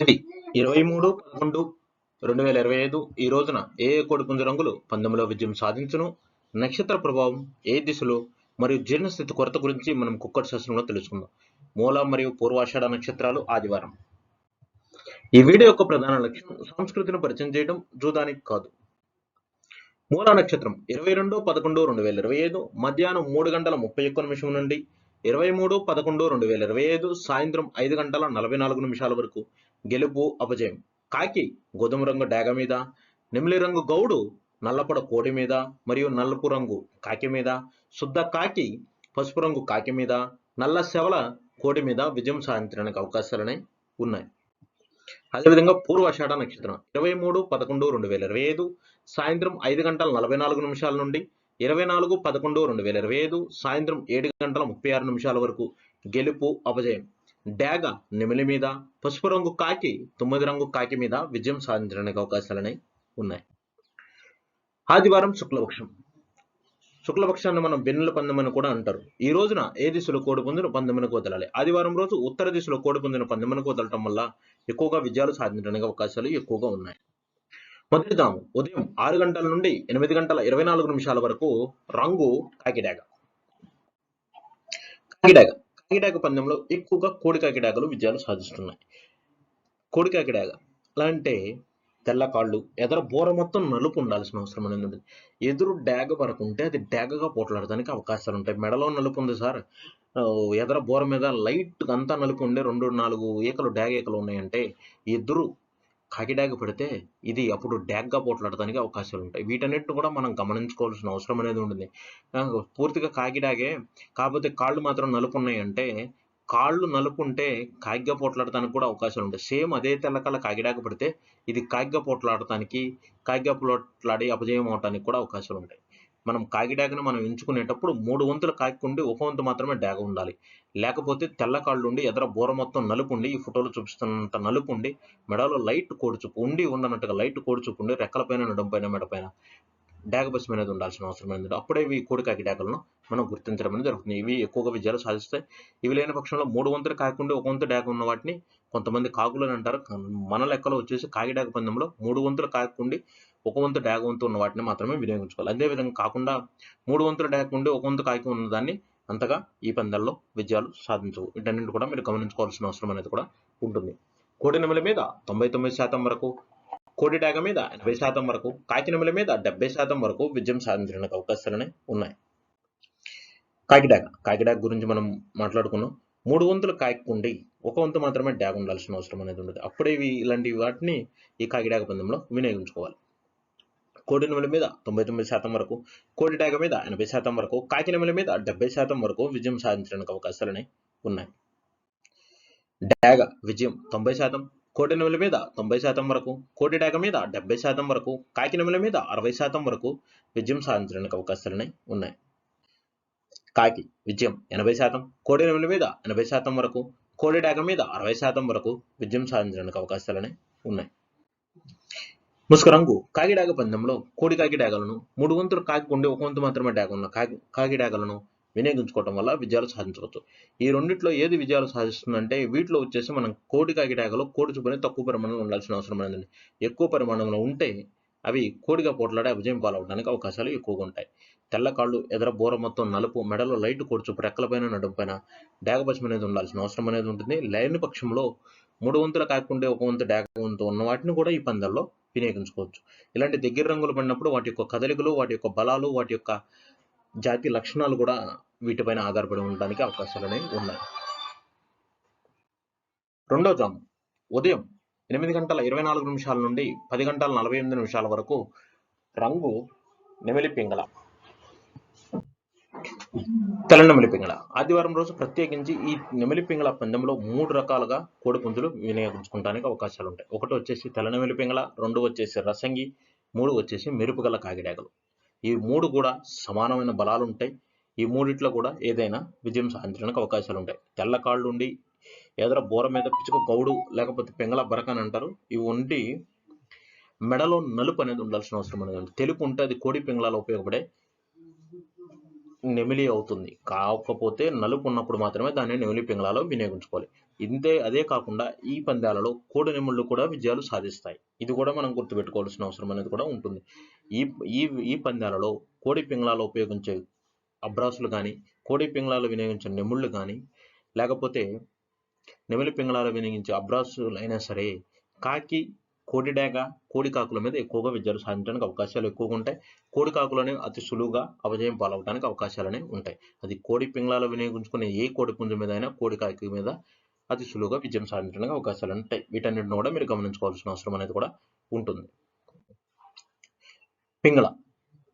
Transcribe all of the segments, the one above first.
తేదీ ఇరవై మూడు పదకొండు రెండు వేల ఇరవై ఐదు ఈ రోజున ఏ ఏ కోడిపుంజ రంగులు పందెంలో విజయం సాధించును? నక్షత్ర ప్రభావం ఏ దిశలో? మరియు జీర్ణస్థితి కొరత గురించి మనం కుక్కటి శాస్త్రంలో తెలుసుకుందాం. మూల మరియు పూర్వాషాఢ నక్షత్రాలు ఆదివారం. ఈ వీడియో యొక్క ప్రధాన లక్ష్యం సంస్కృతిని పరిచయం చేయడం చూడడానికి కాదు. మూల నక్షత్రం ఇరవై రెండు పదకొండు రెండు వేల ఇరవై ఐదు మధ్యాహ్నం మూడు గంటల ముప్పై ఒక్క నిమిషం నుండి ఇరవై మూడు పదకొండు రెండు వేల ఇరవై ఐదు సాయంత్రం ఐదు గంటల నలభై నాలుగు నిమిషాల వరకు గెలుపు అపజయం. కాకి గోధుమ రంగు డాగ మీద నెమిలి రంగు గౌడు నల్లపడ కోడి మీద మరియు నలుపు రంగు కాకి మీద శుద్ధ కాకి పసుపు రంగు కాకి మీద నల్ల శవల కోడి మీద విజయం సాధించడానికి అవకాశాలనే ఉన్నాయి. అదేవిధంగా పూర్వాషాఢ నక్షత్రం ఇరవై మూడు పదకొండు రెండు వేల ఇరవై ఐదు సాయంత్రం ఐదు గంటల నలభై నాలుగు నిమిషాల నుండి ఇరవై నాలుగు పదకొండు రెండు వేల ఇరవై ఐదు సాయంత్రం ఏడు గంటల ముప్పై ఆరు నిమిషాల వరకు గెలుపు అపజయం. డాగ నెమిలి మీద పసుపు రంగు కాకి తొమ్మిది రంగు కాకి మీద విజయం సాధించడానికి అవకాశాలనే ఉన్నాయి. ఆదివారం శుక్లపక్షం. శుక్లపక్షాన్ని మనం వెన్నుల పందెం అని కూడా అంటారు. ఈ రోజున ఏ దిశలో కోడి పుంజును పందెమునకు ఆదివారం రోజు ఉత్తర దిశలో కోడి పుంజును పందెమునకు వల్ల ఎక్కువగా విజయాలు సాధించడానికి అవకాశాలు ఎక్కువగా ఉన్నాయి. మొదటిదాము ఉదయం ఆరు గంటల నుండి ఎనిమిది గంటల ఇరవై నాలుగు నిమిషాల వరకు రంగు కాకిడాగ కాకిడాగ కాకిడాగ పందెంలో ఎక్కువగా కోడి కాకిడాగలు విజయాలు సాధిస్తున్నాయి. కోడి కాకిడాగ ఎలా అంటే తెల్ల కాళ్ళు ఎదర బోర మొత్తం నలుపు ఉండాల్సిన అవసరం అనేది ఉంటుంది. ఎదురు డ్యాగ వరకు ఉంటే అది డ్యాగగా పోట్లాడడానికి అవకాశాలు ఉంటాయి. మెడలో నలుపు ఉంది సార్. ఎదర బోర మీద లైట్ అంతా నలుపు ఉండే రెండు నాలుగు ఈకలు డ్యాగ్ ఈకలు ఉన్నాయంటే ఎదురు కాకిడాగ పెడితే ఇది అప్పుడు డ్యాగ్గా పోట్లాడటానికి అవకాశాలు ఉంటాయి. వీటన్నిటిని కూడా మనం గమనించుకోవాల్సిన అవసరం అనేది ఉంటుంది. పూర్తిగా కాకిడాగే కాకపోతే కాళ్ళు మాత్రం నలుపు ఉన్నాయంటే కాళ్ళు నలుపు ఉంటే పోట్లాడటానికి కూడా అవకాశాలు ఉంటాయి. సేమ్ అదే తెల్లకల్ల కాగిడాక పడితే ఇది కాగిగా పోట్లాడటానికి కాగిగా పోట్లాడి అపజయం అవడానికి కూడా అవకాశాలు ఉంటాయి. మనం కాకిడాకను మనం ఎంచుకునేటప్పుడు మూడు వంతుల కాకి ఉండి ఒక వంతు మాత్రమే డాగ ఉండాలి. లేకపోతే తెల్ల కాళ్ళు ఉండి ఎదర బోర మొత్తం నలుపు ఉండి ఈ ఫోటోలో చూపిస్తున్నంత నలుపు ఉండి మెడలో లైట్ కోడుచుపు ఉండి ఉండనట్టుగా లైట్ కోడుచుపు ఉండి రెక్కలపైన నడుం పైన మెడపైన డాగ పశ్చిమ అనేది ఉండాల్సిన అవసరం అనేది అప్పుడే ఇవి కోడి కాకి డాగలను మనం గుర్తించడం అనేది జరుగుతుంది. ఇవి ఎక్కువగా విజయాలు సాధిస్తాయి. ఇవి లేని పక్షంలో మూడు వంతులు కాకుండా ఒక వంతు డాగ ఉన్న వాటిని కొంతమంది కాకులు అని అంటారు. మన లెక్కలో వచ్చేసి కాకి డాగ పందెంలో మూడు వంతులు కాకుండి ఒక వంతు డాగ వంతు ఉన్న వాటిని మాత్రమే వినియోగించుకోవాలి. అదే విధంగా కాకుండా మూడు వంతుల డాగ ఉండి ఒక వంతు కాకి ఉన్న దాన్ని అంతగా ఈ పందాల్లో విజయాలు సాధించవు. వీటన్నింటి కూడా మీరు గమనించుకోవాల్సిన అవసరం అనేది కూడా ఉంటుంది. కోడి నెమల మీద తొంభై తొమ్మిది శాతం వరకు కోడి డాగ మీద ఎనభై శాతం వరకు కాకి నెమల మీద డెబ్బై శాతం వరకు విజయం సాధించడానికి అవకాశాలనే ఉన్నాయి. కాకిడాగ కాకిడాగ గురించి మనం మాట్లాడుకున్నాం. మూడు వంతుల కాకి ఉండి ఒక వంతు మాత్రమే డాగ్ ఉండాల్సిన అవసరం అనేది ఉండదు అప్పుడే ఇలాంటి వాటిని ఈ కాకిడాగ పందెంలో వినియోగించుకోవాలి. కోడి నెమలి మీద తొంభై తొమ్మిది శాతం వరకు కోడి మీద ఎనభై శాతం వరకు కాకి నెమలి మీద డెబ్బై శాతం వరకు విజయం సాధించడానికి అవకాశాలని ఉన్నాయి. డాగ విజయం తొంభై శాతం కోడి నెమలి మీద తొంభై శాతం వరకు కోటి డాగ మీద డెబ్బై శాతం వరకు కాకి నెమలి మీద అరవై శాతం వరకు విజయం సాధించడానికి అవకాశాలనే ఉన్నాయి. కాకి విజయం ఎనభై శాతం కోడి నెమలి మీద ఎనభై శాతం వరకు కోడి డాగ మీద అరవై శాతం వరకు విజయం సాధించడానికి అవకాశాలనే ఉన్నాయి. ముసుగు రంగు కాకి డాగ పందెంలో కోడి కాకి డాగలను మూడు వంతులు కాకి ఉండి ఒక వంతు మాత్రమే డాగ ఉన్న కాకి కాకి డాగలను వినియోగించుకోవడం వల్ల విజయాలు సాధించవచ్చు. ఈ రెండిట్లో ఏది విజయాలు సాధిస్తుందంటే వీటిలో వచ్చేసి మనం కోడి కాకి డాగలో కోడి చూపుని తక్కువ పరిమాణంలో ఉండాల్సిన అవసరం అనేది ఎక్కువ పరిమాణంలో ఉంటే అవి కోడిగా పోట్లాడే విజయం పాలవడానికి అవకాశాలు ఎక్కువగా ఉంటాయి. తెల్ల కాళ్ళు ఎదర బోర మొత్తం నలుపు మెడలో లైట్ కూర్చోపు రెక్కలపైన నడుంపైన డాగపక్షం అనేది ఉండాల్సిన అవసరం అనేది ఉంటుంది. లేని పక్షంలో మూడు వంతుల కాకుండా ఒక వంతు డాగ వంతు ఉన్న వాటిని కూడా ఈ పందెంలో వినియోగించుకోవచ్చు. ఇలాంటి దగ్గర రంగులు పడినప్పుడు వాటి యొక్క కదలికలు వాటి యొక్క బలాలు వాటి యొక్క జాతి లక్షణాలు కూడా వీటిపైన ఆధారపడి ఉండడానికి అవకాశాలు అనేవి ఉన్నాయి. రెండో జాము ఉదయం ఎనిమిది గంటల ఇరవై నాలుగు నిమిషాల నుండి పది గంటల నలభై ఎనిమిది నిమిషాల వరకు రంగు నెమిలి పింగళ. తెల్ల నెమిలి పింగళ ఆదివారం రోజు ప్రత్యేకించి ఈ నెమిలి పింగళ పందెంలో మూడు రకాలుగా కోడిపుంజులు వినియోగించుకోవడానికి అవకాశాలు ఉంటాయి ఒకటి వచ్చేసి తెల్ల నెమిలి పింగళ రెండు వచ్చేసి రసంగి మూడు వచ్చేసి మెరుపుగల కాగిడాగలు ఈ మూడు కూడా సమానమైన బలాలు ఉంటాయి ఈ మూడిట్లో కూడా ఏదైనా విజయం సాధించడానికి అవకాశాలు ఉంటాయి తెల్ల కాళ్ళు ఉండి ఎదర బోర మీద పిచ్చుక గౌడు లేకపోతే పింగళ బరక అని అంటారు. ఇవి ఉండి మెడలో నలుపు అనేది ఉండాల్సిన అవసరం అనేది తెలుపు ఉంటే అది కోడి పింగళాలో ఉపయోగపడే నెమిలి అవుతుంది. కాకపోతే నలుపు ఉన్నప్పుడు మాత్రమే దాన్ని నెమిలి పింగళాలో వినియోగించుకోవాలి. ఇంతే అదే కాకుండా ఈ పందాలలో కోడి నెమళ్ళు కూడా విజయాలు సాధిస్తాయి. ఇది కూడా మనం గుర్తుపెట్టుకోవాల్సిన అవసరం అనేది కూడా ఉంటుంది. ఈ ఈ ఈ పందాలలో కోడి పింగళాలు ఉపయోగించే అబ్రాసులు కానీ కోడి పింగళాలు వినియోగించే నెముళ్ళు కానీ లేకపోతే నెమిలి పింగళాలు వినియోగించే అబ్రాసులు అయినా సరే కాకి కోడి డేగ కోడి కాకుల మీద ఎక్కువగా విజయాలు సాధించడానికి అవకాశాలు ఎక్కువగా ఉంటాయి. కోడికాకులు అనేవి అతి సులువుగా అపజయం పాలవడానికి అవకాశాలు అనేవి ఉంటాయి. అది కోడి పింగళాలు వినియోగించుకునే ఏ కోడి పుంజు మీద అయినా కోడి కాకి మీద అతి సులువుగా విజయం సాధించడానికి అవకాశాలు ఉంటాయి. వీటన్నిటిని కూడా మీరు గమనించుకోవాల్సిన అవసరం అనేది కూడా ఉంటుంది. పింగళ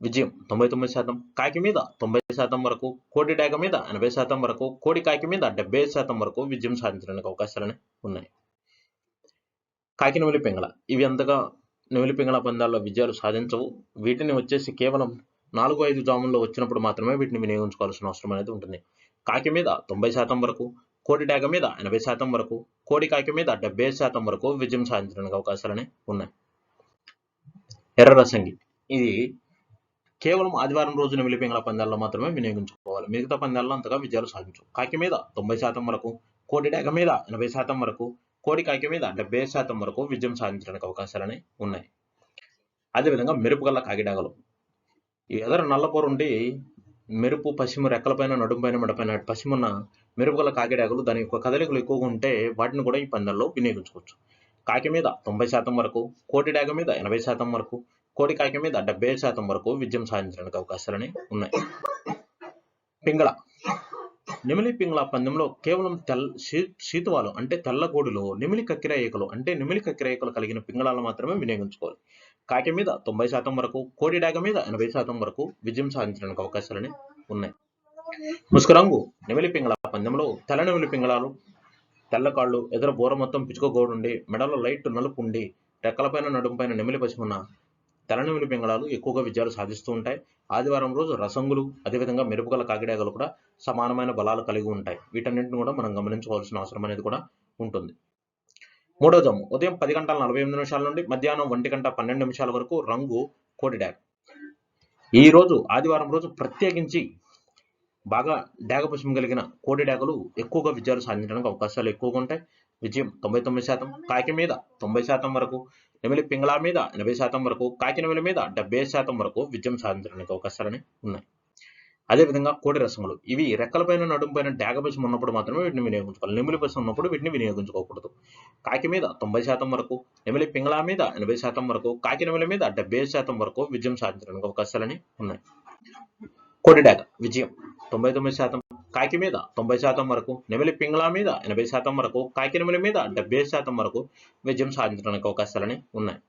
విజయం తొంభై తొమ్మిది శాతం. కాకి మీద తొంభై శాతం వరకు కోడి డేగ మీద ఎనభై శాతం వరకు కోడి కాకి మీద డెబ్బై శాతం వరకు విజయం సాధించడానికి అవకాశాలు ఉన్నాయి. కాకి నెమిలి పింగళ. ఇవి అంతగా నెమిలి పింగళ పందాల్లో విజయాలు సాధించవు. వీటిని వచ్చేసి కేవలం నాలుగు ఐదు జాముల్లో వచ్చినప్పుడు మాత్రమే వీటిని వినియోగించుకోవాల్సిన అవసరం అనేది ఉంటుంది. కాకి మీద తొంభై శాతం వరకు కోడి డాగ మీద ఎనభై శాతం వరకు కోడి కాకి మీద డెబ్బై శాతం వరకు విజయం సాధించడానికి అవకాశాలనే ఉన్నాయి. ఎర్ర రసంగి. ఇది కేవలం ఆదివారం రోజున వెలిపింగల పందాల్లో మాత్రమే వినియోగించుకోవాలి. మిగతా పందాల్లో అంతగా విజయాలు సాధించు కాకి మీద తొంభై శాతం వరకు కోడి డాగ మీద ఎనభై శాతం వరకు కోడి కాకి మీద డెబ్బై శాతం వరకు విజయం సాధించడానికి అవకాశాలని ఉన్నాయి. అదేవిధంగా మెరుపు గల కాకిడాగలు ఈ ఎదర నల్లపోరు ఉండి మెరుపు పశ్చిమ రెక్కలపైన నడుంపైన మెడపైన పశ్చిమన్న మెరుపుగల కాకిడాకులు దాని యొక్క కదలికలు ఎక్కువగా ఉంటే వాటిని కూడా ఈ పందాల్లో వినియోగించుకోవచ్చు. కాకి మీద తొంభై శాతం వరకు కోటి డాగ మీద ఎనభై శాతం వరకు కోడి కాకి మీద డెబ్బై శాతం వరకు విజయం సాధించడానికి అవకాశాలని ఉన్నాయి. పింగళ. నిమిలి పింగళ పందెంలో కేవలం తెల్ శీ- శీతువాలు అంటే తెల్ల కోడిలో నిమిలి కక్కిరాయికలు అంటే నిమిలి కక్కిరాయికలు కలిగిన పింగళాలు మాత్రమే వినియోగించుకోవాలి. కాకి మీద తొంభై శాతం వరకు కోడి డాగ మీద ఎనభై శాతం వరకు విజయం సాధించడానికి అవకాశాలని ఉన్నాయి. ముసుకురంగు నెమిలి పింగళ పందెంలో తెల్ల నెమిలి పింగళాలు తెల్ల కాళ్ళు ఎదుర బోర మొత్తం పిచ్చుకోగోడు ఉండి మెడలో లైట్ నలుపు ఉండి రెక్కలపైన నడుంపైన నెమిలి పసిమున్న తెల్ల బెంగళాలు ఎక్కువగా విజయాలు సాధిస్తూ ఉంటాయి. ఆదివారం రోజు రసంగులు అదేవిధంగా మెరుపుగల కాకిడాగలు కూడా సమానమైన బలాలు కలిగి ఉంటాయి. వీటన్నింటిని కూడా మనం గమనించుకోవాల్సిన అవసరం అనేది కూడా ఉంటుంది. మూడో జమ్ము. ఉదయం పది గంటల నలభై ఎనిమిది నిమిషాల నుండి మధ్యాహ్నం ఒంటి గంట పన్నెండు నిమిషాల వరకు రంగు కోడి డాగ్ ఈ రోజు ఆదివారం రోజు ప్రత్యేకించి బాగా డాగ పుష్పం కలిగిన కోడి డాగలు ఎక్కువగా విజయాలు సాధించడానికి అవకాశాలు ఎక్కువగా ఉంటాయి. విజయం తొంభై తొమ్మిది శాతం కాకి మీద తొంభై శాతం వరకు నెమిలి పింగళా మీద ఎనభై శాతం వరకు కాకి మీద డెబ్బై శాతం వరకు విజయం సాధించడానికి అవకాశాలని ఉన్నాయి. అదేవిధంగా కోడి రసములు. ఇవి రెక్కలపైన నడుంపైన డాగ పుష్పం ఉన్నప్పుడు మాత్రమే వీటిని వినియోగించుకోవాలి. నెమిలి పుష్పం ఉన్నప్పుడు వీటిని వినియోగించుకోకూడదు. కాకి మీద తొంభై శాతం వరకు నెమిలి పింగళా మీద ఎనభై శాతం వరకు కాకి నెమిలి మీద డెబ్బై శాతం వరకు విజయం సాధించడానికి అవకాశాలని ఉన్నాయి. కోడి డాగ విజయం. తొంభై తొమ్మిది శాతం కాకి మీద తొంభై శాతం వరకు నెమిలి పింగళా మీద ఎనభై శాతం వరకు కాకి నెమిలి మీద డెబ్బై శాతం వరకు విజయం సాధించడానికి అవకాశాలని ఉన్నాయి.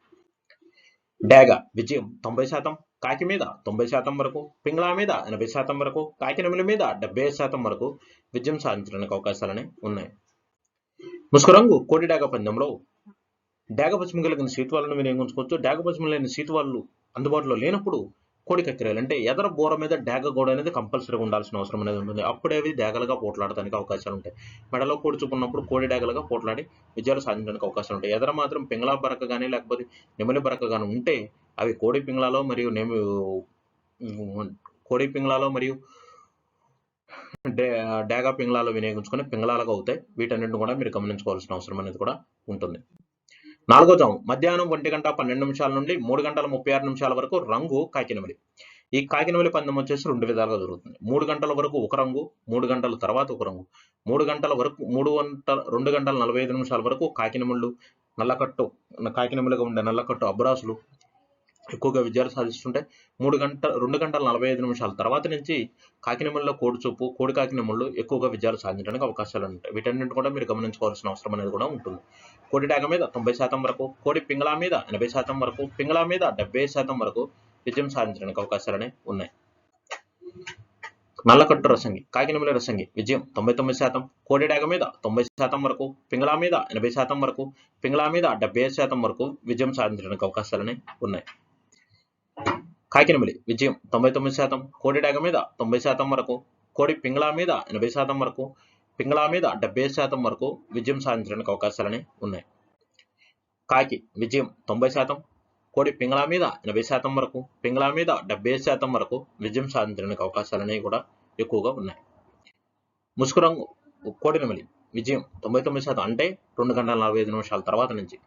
డాగ విజయం తొంభై శాతం కాకి మీద తొంభై శాతం వరకు పింగళా మీద ఎనభై శాతం వరకు కాకి నెమిలి మీద డెబ్బై శాతం వరకు విజయం సాధించడానికి అవకాశాలని ఉన్నాయి. ముసుకురంగు కోడి డేగ పందెంలో డాగ పశ్చిమ కలిగిన సీతువాలను వినియోగించుకోవచ్చు డాగ పశ్చిమ లేని సీతువాళ్ళు అందుబాటులో లేనప్పుడు కోడి అంటే ఎదర బోర మీద డేగ గోడ అనేది కంపల్సరీగా ఉండాల్సిన అవసరం అనేది ఉంటుంది. అప్పుడే అవి డాగలుగా పోట్లాడడానికి అవకాశాలు ఉంటాయి. మెడలో కోడి చూపున్నప్పుడు కోడి డేగలుగా పోట్లాడి విజయాలు సాధించడానికి అవకాశాలు ఉంటాయి. ఎదర మాత్రం పింగళా బరక కానీ లేకపోతే నిమలి బరక కానీ ఉంటే అవి కోడి పింగళాలో మరియు నిమి కోడి పింగళాలో మరియు డే డేగా పింగళాలో వినియోగించుకొని పింగళాలుగా అవుతాయి. వీటన్నిటిని కూడా మీరు గమనించుకోవాల్సిన అవసరం అనేది కూడా ఉంటుంది. నాలుగో జాము మధ్యాహ్నం ఒంటి గంట పన్నెండు నిమిషాల నుండి మూడు గంటల ముప్పై ఆరు నిమిషాల వరకు రంగు కాకినమిలి. ఈ కాకినమలి పందెం వచ్చేసి రెండు విధాలుగా జరుగుతుంది. మూడు గంటల వరకు ఒక రంగు మూడు గంటల తర్వాత ఒక రంగు. మూడు గంటల వరకు మూడు గంటల రెండు గంటల నలభై ఐదు నిమిషాల వరకు కాకినముళ్ళు నల్లకట్టు కాకినములుగా ఉండే నల్లకట్టు అబ్రాసులు ఎక్కువగా విజయాలు సాధిస్తుంటాయి మూడు గంట రెండు గంటల నలభై ఐదు నిమిషాల. తర్వాత నుంచి కాకినెమ్మల్లో కోడి చూపు కోడి కాకినెమ్మలు ఎక్కువగా విజయాలు సాధించడానికి అవకాశాలు ఉంటాయి. వీటన్నింటి కూడా మీరు గమనించుకోవాల్సిన అవసరం అనేది కూడా ఉంటుంది. కోడి డాగ మీద తొంభై శాతం వరకు కోడి పింగళా మీద ఎనభై శాతం వరకు పింగళా మీద డెబ్బై శాతం వరకు విజయం సాధించడానికి అవకాశాలనే ఉన్నాయి. నల్లకట్టు రసంగి కాకినెమ్మల రసంగి విజయం తొంభై తొమ్మిది శాతం. కోడి డాగ మీద తొంభై శాతం వరకు పింగళా మీద ఎనభై శాతం వరకు పింగళా మీద డెబ్బై శాతం వరకు విజయం సాధించడానికి అవకాశాలనే ఉన్నాయి. కాకినమిలి విజయం తొంభై తొమ్మిది శాతం కోడి డాగ మీద తొంభై శాతం వరకు కోడి పింగళా మీద ఎనభై శాతం వరకు పింగళా మీద డెబ్బై శాతం వరకు విజయం సాధించడానికి అవకాశాలని ఉన్నాయి. కాకి విజయం తొంభై శాతం కోడి పింగళా మీద ఎనభై శాతం వరకు పింగళా మీద డెబ్బై శాతం వరకు విజయం సాధించడానికి అవకాశాలనేవి కూడా ఎక్కువగా ఉన్నాయి. ముసుగు రంగు కోడి విజయం తొంభై తొమ్మిది శాతం అంటే రెండు గంటల నలభై ఐదు నిమిషాల తర్వాత నుంచి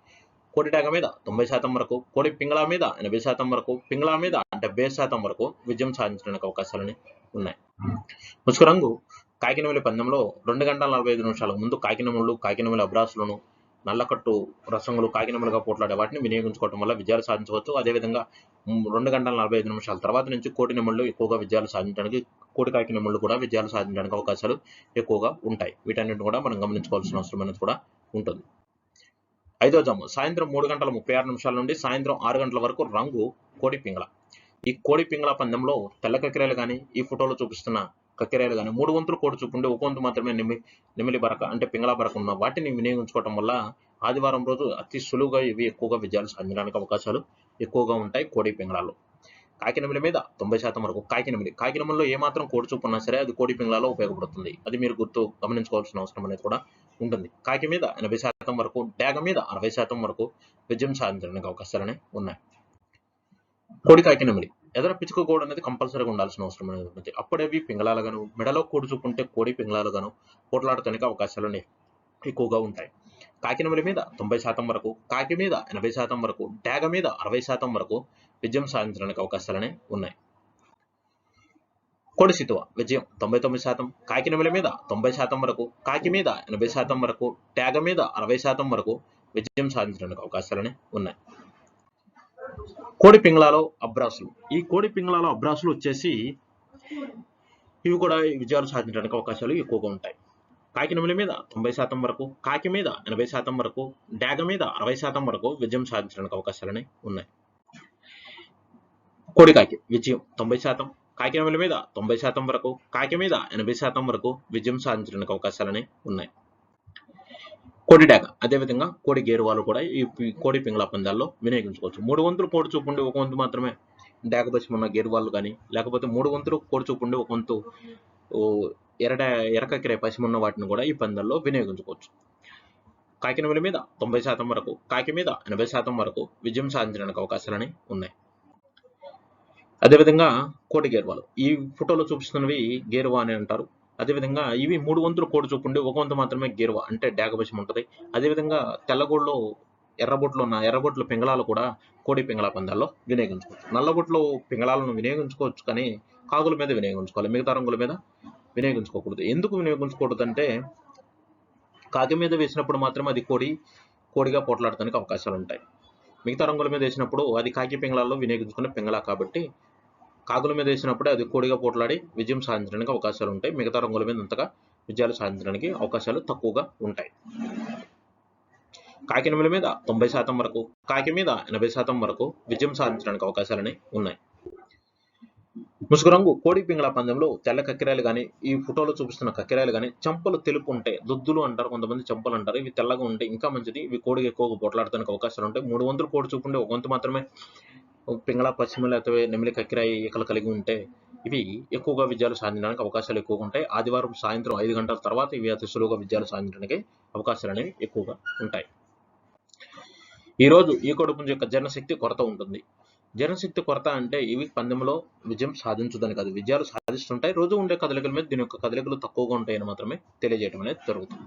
కోడి డాగ మీద తొంభై శాతం వరకు కోడి పింగళా మీద ఎనభై శాతం వరకు పింగళా మీద డెబ్బై శాతం వరకు విజయం సాధించడానికి అవకాశాలని ఉన్నాయి. ముసుగు రంగు కాకినమిలి పందెంలో రెండు గంటల నలభై ఐదు నిమిషాల ముందు కాకినములు కాకినమిలి అబ్రాసులను నల్లకట్టు రసంగులు కాకినములుగా పోట్లాడే వాటిని వినియోగించుకోవడం వల్ల విజయాలు సాధించవచ్చు. అదేవిధంగా రెండు గంటల నలభై ఐదు నిమిషాల తర్వాత నుంచి కోటి నెమళ్ళు ఎక్కువగా విజయాలు సాధించడానికి కోటి కాకి నెమళ్ళు కూడా విజయాలు సాధించడానికి అవకాశాలు ఎక్కువగా ఉంటాయి. వీటన్నిటిని కూడా మనం గమనించుకోవాల్సిన అవసరం అనేది కూడా ఉంటుంది. ఐదో జాము సాయంత్రం మూడు గంటల ముప్పై ఆరు నిమిషాల నుండి సాయంత్రం ఆరు గంటల వరకు రంగు కోడి పింగళ. ఈ కోడి పింగళ పందెంలో తెల్ల కక్కిరాలు కానీ ఈ ఫోటోలో చూపిస్తున్న కక్కిరాలు కానీ మూడు వంతులు కోడి చూపుండే ఒక వంతు మాత్రమే నిమి నిమిలి బరక అంటే పింగళ బరక ఉన్న వాటిని వినియోగించుకోవటం వల్ల ఆదివారం రోజు అతి సులువుగా ఇవి ఎక్కువగా విజయాలు సాధించడానికి అవకాశాలు ఎక్కువగా ఉంటాయి కోడి పింగళాలు కాకినమిలి మీద తొంభై శాతం వరకు కాకినమిలి కాకినమిలిలో ఏమాత్రం కోడి చూపు ఉన్నా సరే అది కోడి పింగ్లాలో ఉపయోగపడుతుంది. అది మీరు గుర్తు గమనించుకోవాల్సిన అవసరం అనేది కూడా ఉంటుంది. కాకి మీద ఎనభై శాతం వరకు డాగ మీద అరవై శాతం వరకు విజయం సాధించడానికి అవకాశాలనే ఉన్నాయి. కోడి కాకినమిలి ఎదర పిచ్చుక కోడి అనేది కంపల్సరీగా ఉండాల్సిన అవసరం అనేది ఉంటుంది. అప్పుడేవి పింగళాలుగాను మెడలో కోడి చూపుంటే కోడి పింగళాలుగాను పోట్లాడటానికి అవకాశాలు ఎక్కువగా ఉంటాయి. కాకినమిలి మీద తొంభై శాతం వరకు కాకి మీద ఎనభై శాతం వరకు డాగ మీద అరవై శాతం వరకు విజయం సాధించడానికి అవకాశాలనే ఉన్నాయి. కోడి సితువ విజయం తొంభై తొమ్మిది శాతం. కాకినమిలి మీద తొంభై శాతం వరకు కాకి మీద ఎనభై శాతం వరకు డాగ మీద అరవై శాతం వరకు విజయం సాధించడానికి అవకాశాలనే ఉన్నాయి. కోడి పింగళాలో అబ్రాసులు. ఈ కోడి పింగళాలో అబ్రాసులు వచ్చేసి ఇవి కూడా విజయాలు సాధించడానికి అవకాశాలు ఎక్కువగా ఉంటాయి. కాకినమిలి మీద తొంభై శాతం వరకు కాకి మీద ఎనభై శాతం వరకు డాగ మీద అరవై శాతం వరకు విజయం సాధించడానికి అవకాశాలనే ఉన్నాయి. కోడి కాకి విజయం తొంభై శాతం. కాకినామల మీద తొంభై శాతం వరకు కాకి మీద ఎనభై శాతం వరకు విజయం సాధించడానికి అవకాశాలనే ఉన్నాయి. కోడి డాక అదేవిధంగా కోడి గేరువాలు కూడా ఈ కోడి పింగళ పందాల్లో వినియోగించుకోవచ్చు. మూడు వంతులు కోడి చూపుండి ఒక వంతు మాత్రమే డాగ బసి ఉన్న గేరువాళ్ళు కానీ లేకపోతే మూడు వంతులు కోడి చూపుండి ఒక వంతు ఓ ఎరడ ఎరకకిరే పసిమున్న వాటిని కూడా ఈ పందాల్లో వినియోగించుకోవచ్చు. కాకినవల మీద తొంభై శాతం వరకు కాకి మీద ఎనభై శాతం వరకు విజయం సాధించడానికి అవకాశాలని ఉన్నాయి. అదేవిధంగా కోటి గేర్వాలు. ఈ ఫోటోలో చూపిస్తున్నవి గేరువా అని అంటారు. అదేవిధంగా ఇవి మూడు వంతులు కోడి చూపుండి ఒక వంతు మాత్రమే గేరువా అంటే డాగబశం ఉంటుంది. అదేవిధంగా తెల్లగోడులో ఎర్రబొట్లు ఉన్న ఎర్రబొట్లు పింగళాలు కూడా కోడి పింగళా పందాల్లో వినియోగించుకోవచ్చు. నల్లబొట్లు పింగళాలను వినియోగించుకోవచ్చు కానీ కాగుల మీద వినియోగించుకోవాలి. మిగతా రంగుల మీద వినియోగించుకోకూడదు. ఎందుకు వినియోగించకూడదు అంటే కాకి మీద వేసినప్పుడు మాత్రమే అది కోడి కోడిగా పోట్లాడటానికి అవకాశాలు ఉంటాయి మిగతా రంగుల మీద వేసినప్పుడు అది కాకి పింగళాల్లో వినియోగించుకునే పింగళ కాబట్టి కాకుల మీద వేసినప్పుడే అది కోడిగా పోట్లాడి విజయం సాధించడానికి అవకాశాలు ఉంటాయి. మిగతా రంగుల మీద అంతగా విజయాలు సాధించడానికి అవకాశాలు తక్కువగా ఉంటాయి. కాకినముల మీద తొంభై శాతం వరకు కాకి మీద ఎనభై శాతం వరకు విజయం సాధించడానికి అవకాశాలని ఉన్నాయి. ముసుగు రంగు కోడి పింగళ పందెంలో తెల్ల కక్కిరాయలు కానీ ఈ ఫోటోలో చూపిస్తున్న కక్కిరాయలు కానీ చెంపలు తెలుపు ఉంటాయి దుద్దులు అంటారు కొంతమంది చెంపలు అంటారు. ఇవి తెల్లగా ఉంటే ఇంకా మంచిది. ఇవి కోడికి ఎక్కువగా పోట్లాడటానికి అవకాశాలు ఉంటాయి. మూడు వంతులు కోడి చూపుంటే ఒక వంతు మాత్రమే పింగళ పశ్చిమ లేకపోతే నెమిలి కక్కిరాయి ఈకలు కలిగి ఉంటే ఇవి ఎక్కువగా విజయాలు సాధించడానికి అవకాశాలు ఎక్కువగా ఉంటాయి. ఆదివారం సాయంత్రం ఐదు గంటల తర్వాత ఇవి అతి సులువుగా విజయాలు సాధించడానికి అవకాశాలు అనేవి ఎక్కువగా ఉంటాయి. ఈ రోజు ఈ కొడుపుంజ యొక్క జనశక్తి కొరత ఉంటుంది. జనశక్తి కొరత అంటే ఇవి పందెంలో విజయం సాధించదని కాదు. విజయాలు సాధిస్తుంటాయి. రోజు ఉండే కదలికల మీద దీని యొక్క కదలికలు తక్కువగా ఉంటాయని మాత్రమే తెలియజేయడం అనేది జరుగుతుంది.